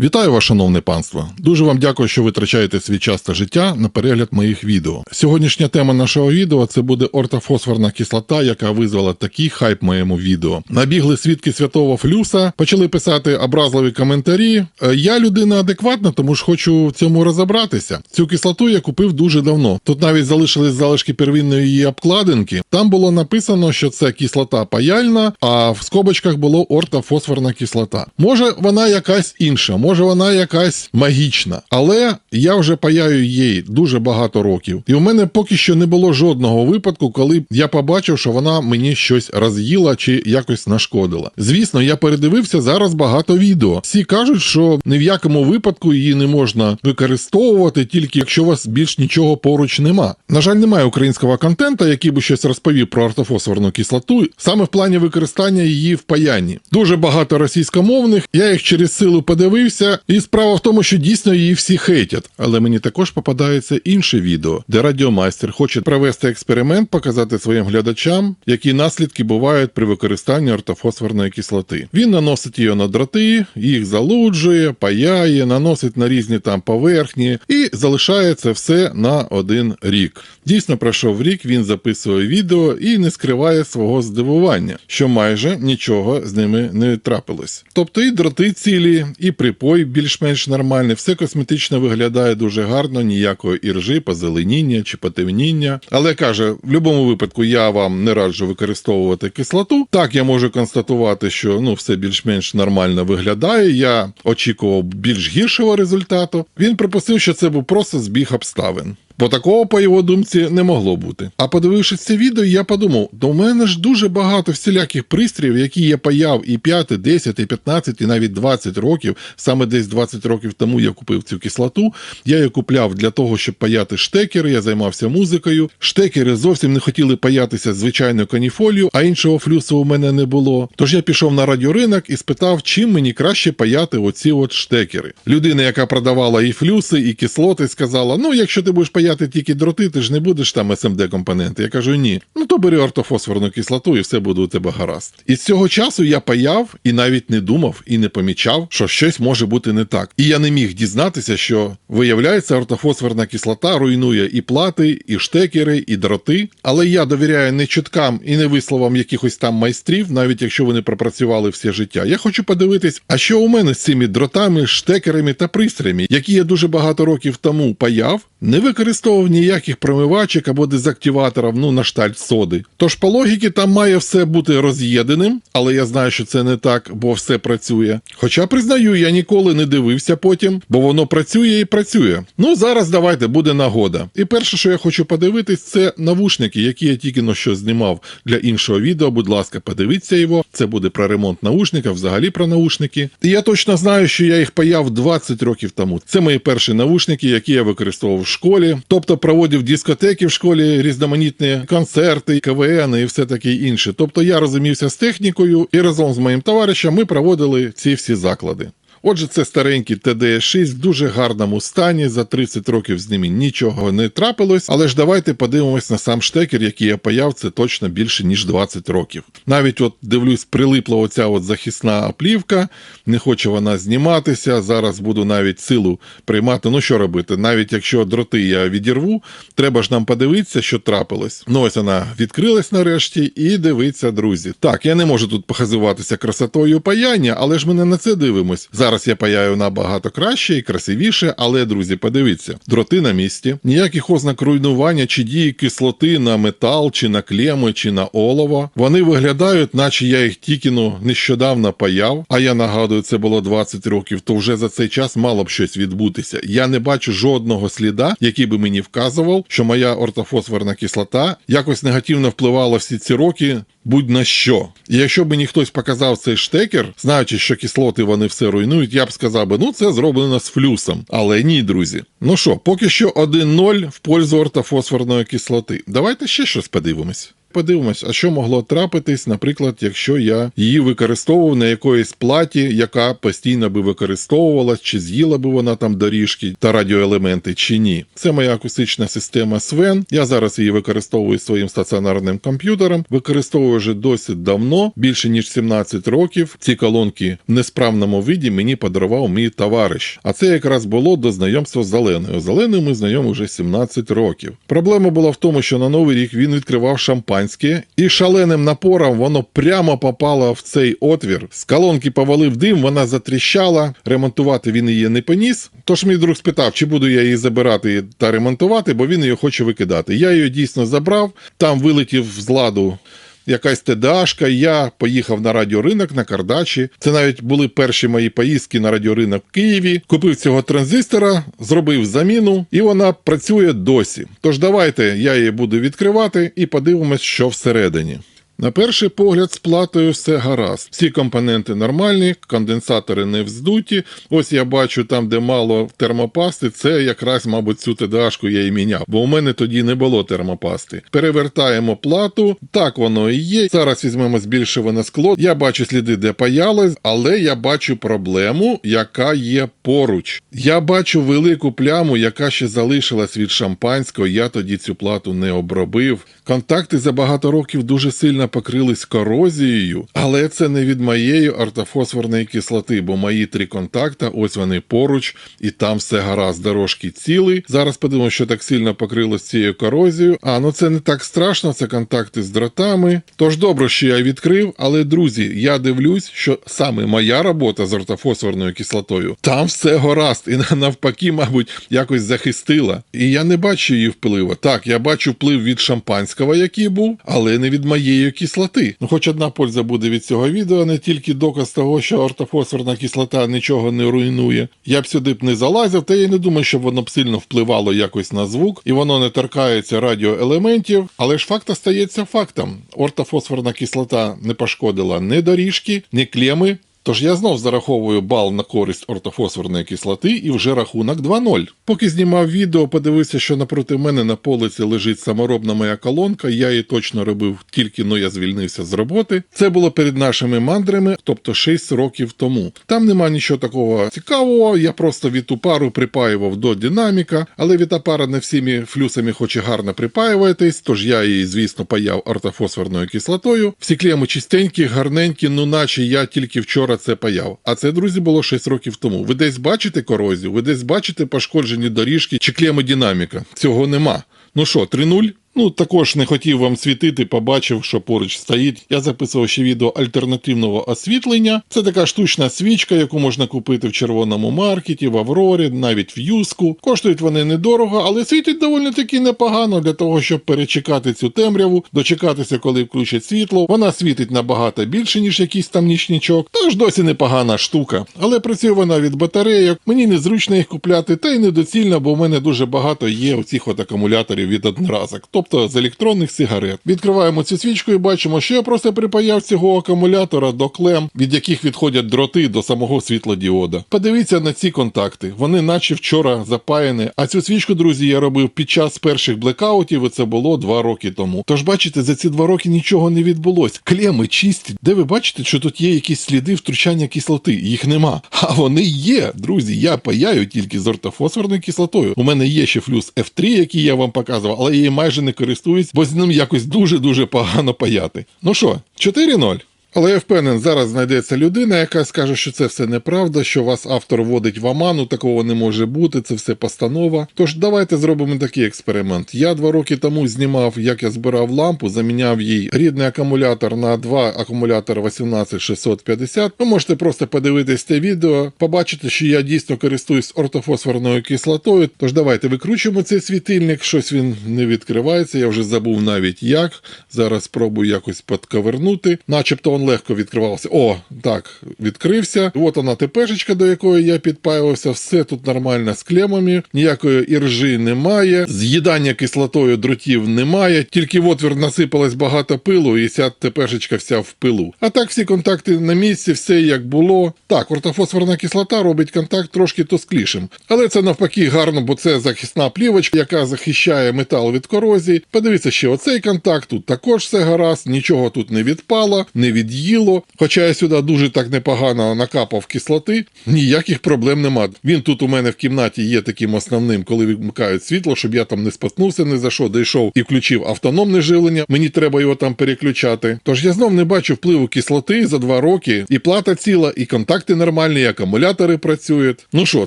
Вітаю вас, шановне панство. Дуже вам дякую, що витрачаєте свій час та життя на перегляд моїх відео. Сьогоднішня тема нашого відео це буде ортофосфорна кислота, яка визвала такий хайп моєму відео. Набігли свідки святого флюса, почали писати образливі коментарі. Е, Я людина адекватна, тому ж хочу в цьому розібратися. Цю кислоту я купив дуже давно. Тут навіть залишились залишки первинної її обкладинки. Там було написано, що це кислота паяльна, а в скобочках було ортофосфорна кислота. Може, вона якась інша, може вона якась магічна, але я вже паяю їй дуже багато років. І у мене поки що не було жодного випадку, коли я побачив, що вона мені щось роз'їла чи якось нашкодила. Звісно, я передивився зараз багато відео. Всі кажуть, що ні в якому випадку її не можна використовувати, тільки якщо у вас більш нічого поруч нема. На жаль, немає українського контента, який би щось розповів про ортофосфорну кислоту, саме в плані використання її в паянні. Дуже багато російськомовних, я їх через силу подивився, і справа в тому, що дійсно її всі хейтять. Але мені також попадається інше відео, де радіомайстер хоче провести експеримент, показати своїм глядачам, які наслідки бувають при використанні ортофосфорної кислоти. Він наносить її на дроти, їх залуджує, паяє, наносить на різні там поверхні і залишає це все на один рік. Дійсно, пройшов рік, він записує відео і не скриває свого здивування, що майже нічого з ними не трапилось. Тобто і дроти цілі, і припой більш-менш нормальний, все косметично виглядає дуже гарно, ніякої іржи, позеленіння чи потемніння. Але каже, в будь-якому випадку я вам не раджу використовувати кислоту. Так, я можу констатувати, що ну все більш-менш нормально виглядає. Я очікував більш гіршого результату. Він припустив, що це був просто збіг обставин. Бо такого, по його думці, не могло бути. А подивившись це відео, я подумав: до мене ж дуже багато всіляких пристроїв, які я паяв і 5, 10, і 15, і навіть 20 років. Саме десь 20 років тому я купив цю кислоту. Я її купляв для того, щоб паяти штекери. Я займався музикою. Штекери зовсім не хотіли паятися звичайною каніфолію, а іншого флюсу у мене не було. Тож я пішов на радіоринок і спитав, чим мені краще паяти оці от штекери. Людина, яка продавала і флюси, і кислоти, сказала: ну, якщо ти будеш паяти тільки дроти, ти ж не будеш там smd компоненти. Я кажу, ні. Ну то бери ортофосфорну кислоту і все буде у тебе гаразд. І з цього часу я паяв і навіть не думав і не помічав, що щось може бути не так. І я не міг дізнатися, що виявляється, ортофосфорна кислота руйнує і плати, і штекери, і дроти. Але я довіряю не чуткам і не висловам якихось там майстрів, навіть якщо вони пропрацювали все життя. Я хочу подивитись, а що у мене з цими дротами, штекерами та пристроями, які я дуже багато років тому паяв, не використовував ніяких промивачок або дезактиваторів, ну на штальт соди. Тож по логіки там має все бути роз'єднаним, але я знаю, що це не так, бо все працює. Хоча признаю, я ніколи не дивився потім, бо воно працює і працює. Ну зараз давайте буде нагода. І перше, що я хочу подивитись, це навушники, які я тільки но що знімав для іншого відео. Будь ласка, подивіться його. Це буде про ремонт наушників, взагалі про наушники. І я точно знаю, що я їх паяв 20 років тому. Це мої перші наушники, які я використовував в школі, тобто проводив дискотеки в школі, різноманітні концерти, КВН і все таке інше. Тобто я розумівся з технікою і разом з моїм товаришем ми проводили ці всі заклади. Отже, це старенький ТД-6 в дуже гарному стані. За 30 років з ними нічого не трапилось. Але ж давайте подивимось на сам штекер, який я паяв, це точно більше ніж 20 років. Навіть от дивлюсь, прилипла оця от захисна оплівка, не хоче вона зніматися. Зараз буду навіть силу приймати. Ну що робити? Навіть якщо дроти я відірву, треба ж нам подивитися, що трапилось. Ну ось вона відкрилась нарешті, і дивиться, друзі. Так, я не можу тут похизуватися красотою паяння, але ж ми не на це дивимось. Зараз я паяю набагато краще і красивіше, але, друзі, подивіться, дроти на місці, ніяких ознак руйнування чи дії кислоти на метал, чи на клеми, чи на олово. Вони виглядають, наче я їх тільки ну, нещодавно паяв, а я нагадую, це було 20 років, то вже за цей час мало б щось відбутися. Я не бачу жодного сліда, який би мені вказував, що моя ортофосфорна кислота якось негативно впливала всі ці роки. Будь на що. І якщо б мені хтось показав цей штекер, знаючи, що кислоти вони все руйнують, я б сказав би, ну це зроблено з флюсом. Але ні, друзі. Ну що, поки що 1-0 в пользу ортофосфорної кислоти. Давайте ще щось подивимось. Подивимось, а що могло трапитись, наприклад, якщо я її використовував на якоїсь платі, яка постійно би використовувалась, чи з'їла би вона там доріжки та радіоелементи, чи ні. Це моя акустична система Sven. Я зараз її використовую своїм стаціонарним комп'ютером. Використовую вже досить давно, більше ніж 17 років. Ці колонки в несправному виді мені подарував мій товариш. А це якраз було до знайомства з Оленою. З Оленою ми знайомі вже 17 років. Проблема була в тому, що на новий рік він відкривав шампанське, і шаленим напором воно прямо попало в цей отвір. З колонки повалив дим, вона затріщала. Ремонтувати він її не поніс. Тож мій друг спитав, чи буду я її забирати та ремонтувати, бо він її хоче викидати. Я її дійсно забрав, там вилетів з ладу якась ТДАшка. Я поїхав на радіоринок на Кардачі. Це навіть були перші мої поїздки на радіоринок в Києві. Купив цього транзистора, зробив заміну, і вона працює досі. Тож давайте я її буду відкривати і подивимось, що всередині. На перший погляд з платою все гаразд. Всі компоненти нормальні, конденсатори не вздуті. Ось я бачу там, де мало термопасти, це якраз, мабуть, цю ТДАшку я і міняв, бо у мене тоді не було термопасти. Перевертаємо плату, так воно і є. Зараз візьмемо збільшуване скло. Я бачу сліди, де паялось, але я бачу проблему, яка є поруч. Я бачу велику пляму, яка ще залишилась від шампанського. Я тоді цю плату не обробив. Контакти за багато років дуже сильно покрились корозією, але це не від моєї ортофосфорної кислоти, бо мої три контакта, ось вони поруч, і там все гаразд, дорожки цілий. Зараз подивимося, що так сильно покрилось цією корозією. А ну це не так страшно, це контакти з дротами. Тож добре, що я відкрив, але друзі, я дивлюсь, що саме моя робота з ортофосфорною кислотою там все гаразд, і навпаки, мабуть, якось захистила. І я не бачу її впливу. Так, я бачу вплив від шампанського, який був, але не від моєї кислоти. Ну, хоч одна польза буде від цього відео, не тільки доказ того, що ортофосфорна кислота нічого не руйнує. Я б сюди б не залазив, та я не думаю, щоб воно б сильно впливало якось на звук, і воно не торкається радіоелементів. Але ж факт остається фактом. Ортофосфорна кислота не пошкодила ні доріжки, ні клеми. Тож я знов зараховую бал на користь ортофосфорної кислоти і вже рахунок 2-0. Поки знімав відео, подивився, що напроти мене на полиці лежить саморобна моя колонка. Я її точно робив тільки но я звільнився з роботи. Це було перед нашими мандрами, тобто 6 років тому. Там нема нічого такого цікавого. Я просто від пару припаював до динаміка, але від апара не всіми флюсами хоч і гарно припаюєтесь, тож я її, звісно, паяв ортофосфорною кислотою. Всі клеми чистенькі, гарненькі, ну наче я тільки вчора це паяв. А це, друзі, було 6 років тому. Ви десь бачите корозію, ви десь бачите пошкоджені доріжки чи клеми динаміка. Цього нема. Ну що, 3-0? Ну, також не хотів вам світити, побачив, що поруч стоїть. Я записував ще відео альтернативного освітлення. Це така штучна свічка, яку можна купити в червоному маркеті, в Аврорі, навіть в Юску. Коштують вони недорого, але світить доволі таки непогано для того, щоб перечекати цю темряву, дочекатися, коли включать світло. Вона світить набагато більше, ніж якийсь там нічничок. Тож досі непогана штука. Але працює вона від батарейок. Мені незручно їх купляти, та й недоцільно, бо в мене дуже багато є оцих от акумуляторів від одноразок. Тобто з електронних сигарет. Відкриваємо цю свічку і бачимо, що я просто припаяв цього акумулятора до клем, від яких відходять дроти до самого світлодіода. Подивіться на ці контакти. Вони наче вчора запаяні. А цю свічку, друзі, я робив під час перших блекаутів, і це було два роки тому. Тож, бачите, за ці два роки нічого не відбулось. Клеми чисті. Де ви бачите, що тут є якісь сліди втручання кислоти? Їх нема. А вони є, друзі. Я паяю тільки з ортофосфорною кислотою. У мене є ще флюс F3, який я вам показував, але її майже не користуюсь, бо з ним якось дуже-дуже погано паяти. Ну що, 4-0. Але я впевнений, зараз знайдеться людина, яка скаже, що це все неправда, що вас автор вводить в оману, такого не може бути, це все постанова. Тож давайте зробимо такий експеримент. Я два роки тому знімав, як я збирав лампу, заміняв їй рідний акумулятор на два акумулятори 18650. Ви можете просто подивитись те відео, побачити, що я дійсно користуюсь ортофосфорною кислотою. Тож давайте викручуємо цей світильник, щось він не відкривається. Я вже забув навіть як. Зараз спробую якось подковернути, начебто он легко відкривався. О, так, відкрився. От вона ТПшечка, до якої я підпаювався. Все тут нормально з клемами, ніякої іржі немає, з'їдання кислотою дротів немає, тільки в отвір насипалось багато пилу, і ця ТПшечка вся в пилу. А так всі контакти на місці, все як було. Так, ортофосфорна кислота робить контакт трошки тусклішим. Але це навпаки гарно, бо це захисна плівочка, яка захищає метал від корозії. Подивіться ще оцей контакт, тут також все гаразд, нічого тут не відпало, не від'їло. Хоча я сюди дуже так непогано накапав кислоти, ніяких проблем нема. Він тут у мене в кімнаті є таким основним, коли вимикають світло, щоб я там не споткнувся, не за що, дійшов і включив автономне живлення. Мені треба його там переключати. Тож я знов не бачу впливу кислоти за два роки, і плата ціла, і контакти нормальні, і акумулятори працюють. Ну що,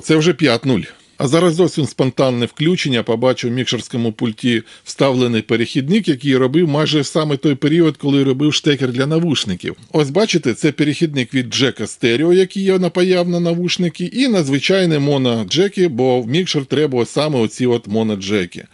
це вже 5-0. А зараз зовсім спонтанне включення. Побачив в мікшерському пульті вставлений перехідник, який робив майже саме той період, коли робив штекер для навушників. Ось бачите, це перехідник від джека стерео, який я напаяв на навушники, і на звичайні моноджеки, бо в мікшер треба саме оці от моноджеки.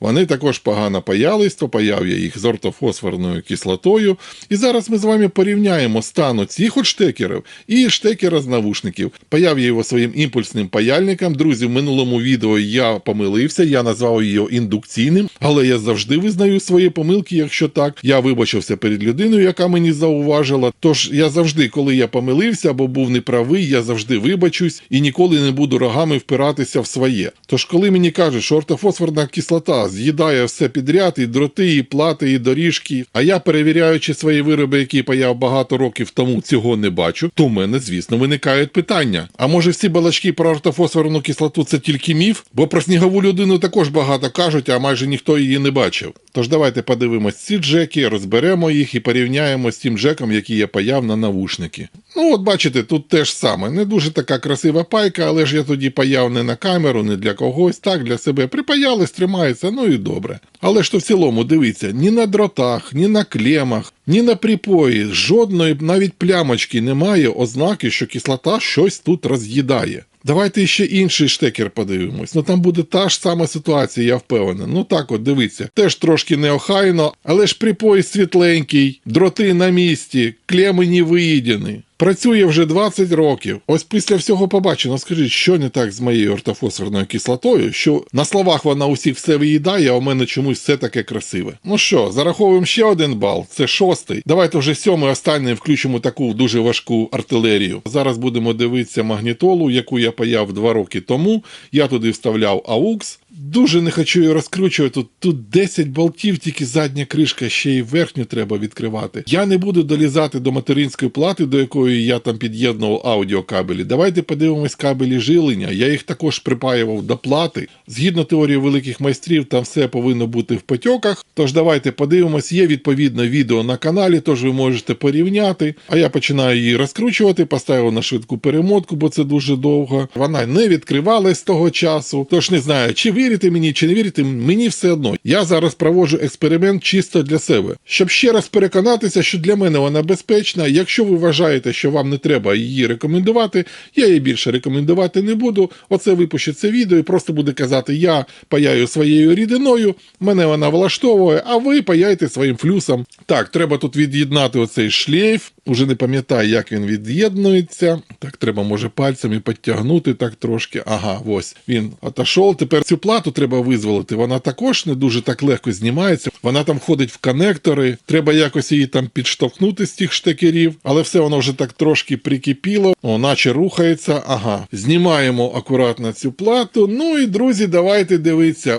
Вони також погано паялись, то паяв я їх з ортофосфорною кислотою. І зараз ми з вами порівняємо стан цих от штекерів і штекера з навушників. Паяв я його своїм імпульсним паяльником. Друзі, в минулому відео я помилився, я назвав його індукційним, але я завжди визнаю свої помилки, якщо так. Я вибачився перед людиною, яка мені зауважила. Тож я завжди, коли я помилився або був неправий, я завжди вибачусь і ніколи не буду рогами впиратися в своє. Тож, коли мені кажуть, що ортофосфорна кислота з'їдає все підряд, і дроти, і плати, і доріжки, а я, перевіряючи свої вироби, які паяв багато років тому, цього не бачу, то в мене, звісно, виникають питання. А може всі балачки про ортофосфорну кислоту це тільки міф? Бо про снігову людину також багато кажуть, а майже ніхто її не бачив. Тож давайте подивимось ці джеки, розберемо їх і порівняємо з тим джеком, який я паяв на навушники. Ну, от бачите, тут теж саме. Не дуже така красива пайка, але ж я тоді паяв не на камеру, не для когось, так для себе припаяли, стримається, ну і добре. Але ж то в цілому, дивіться, ні на дротах, ні на клемах, ні на припої, жодної навіть плямочки немає ознаки, що кислота щось тут роз'їдає. Давайте ще інший штекер подивимось. Ну там буде та ж сама ситуація, я впевнений. Ну так от дивіться, теж трошки неохайно, але ж припой світленький, дроти на місці, клеми не виїдені. Працює вже 20 років. Ось після всього побачено, скажіть, що не так з моєю ортофосфорною кислотою, що на словах вона усіх все виїдає, а у мене чомусь все таке красиве. Ну що, зараховуємо ще один бал, це шостий. Давайте вже сьомий останній включимо таку дуже важку артилерію. Зараз будемо дивитися магнітолу, яку я паяв два роки тому. Я туди вставляв AUX. Дуже не хочу її розкручувати. Тут, тут 10 болтів, тільки задня кришка, ще й верхню треба відкривати. Я не буду долізати до материнської плати, до якої я там під'єднував аудіокабелі. Давайте подивимось кабелі жилення. Я їх також припаював до плати. Згідно теорії великих майстрів, там все повинно бути в потьоках. Тож давайте подивимось. Є відповідне відео на каналі, тож ви можете порівняти. А я починаю її розкручувати, поставив на швидку перемотку, бо це дуже довго. Вона не відкривалась з того часу. Тож не знаю, чи вірите мені, чи не вірите, мені все одно. Я зараз проводжу експеримент чисто для себе, щоб ще раз переконатися, що для мене вона безпечна. Якщо ви вважаєте, що вам не треба її рекомендувати, я її більше рекомендувати не буду. Оце випущу це відео і просто буде казати: я паяю своєю рідиною, мене вона влаштовує, а ви паяйте своїм флюсом. Так, треба тут від'єднати оцей шлейф. Уже не пам'ятаю, як він від'єднується. Так, треба, може, пальцями підтягнути так трошки. Ага, ось він отошов. Тепер цю плату треба визволити. Вона також не дуже так легко знімається. Вона там входить в конектори. Треба якось її там підштовхнути з тих штекерів, але все воно вже так трошки прикипіло, о, наче рухається. Ага, знімаємо акуратно цю плату. Ну і друзі, давайте дивитися.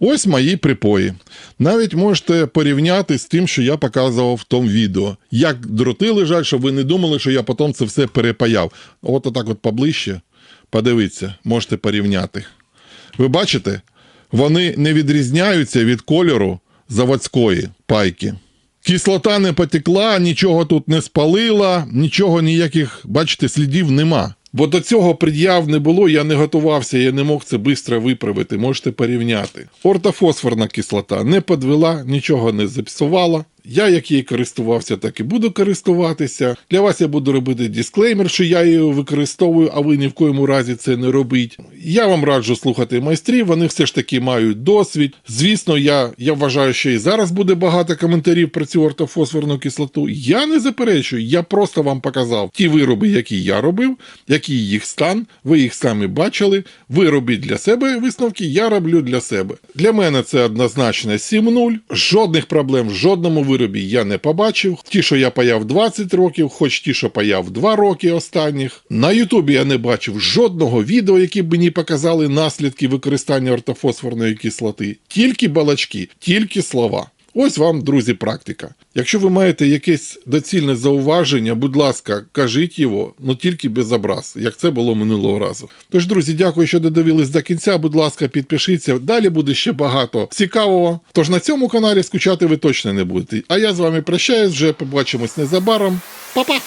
Ось мої припої. Навіть можете порівняти з тим, що я показував в тому відео. Як дроти лежать, щоб ви не думали, що я потім це все перепаяв. От отак от поближче. Подивіться, можете порівняти. Ви бачите, вони не відрізняються від кольору заводської пайки. Кислота не потекла, нічого тут не спалила, нічого ніяких, бачите, слідів нема. Бо до цього пред'яв не було, я не готувався, я не мог це швидко виправити, можете порівняти. Ортофосфорна кислота не подвела, нічого не зіпсувала. Я як її користувався, так і буду користуватися. Для вас я буду робити дисклеймер, що я її використовую, а ви ні в коєму разі це не робіть. Я вам раджу слухати майстрів, вони все ж таки мають досвід. Звісно, я, я вважаю, що і зараз буде багато коментарів про цю ортофосфорну кислоту. Я не заперечую, я просто вам показав ті вироби, які я робив, який їх стан. Ви їх самі бачили. Ви робіть для себе висновки, я роблю для себе. Для мене це однозначно 7-0. Жодних проблем в жодному виробі я не побачив. Ті, що я паяв 20 років, хоч ті, що паяв 2 роки останніх. На Ютубі я не бачив жодного відео, які б мені показали наслідки використання ортофосфорної кислоти. Тільки балачки, тільки слова. Ось вам, друзі, практика. Якщо ви маєте якесь доцільне зауваження, будь ласка, кажіть його, але тільки без образ, як це було минулого разу. Тож, друзі, дякую, що додивились до кінця. Будь ласка, підпишіться. Далі буде ще багато цікавого. Тож на цьому каналі скучати ви точно не будете. А я з вами прощаюсь, вже побачимось незабаром. Па-па!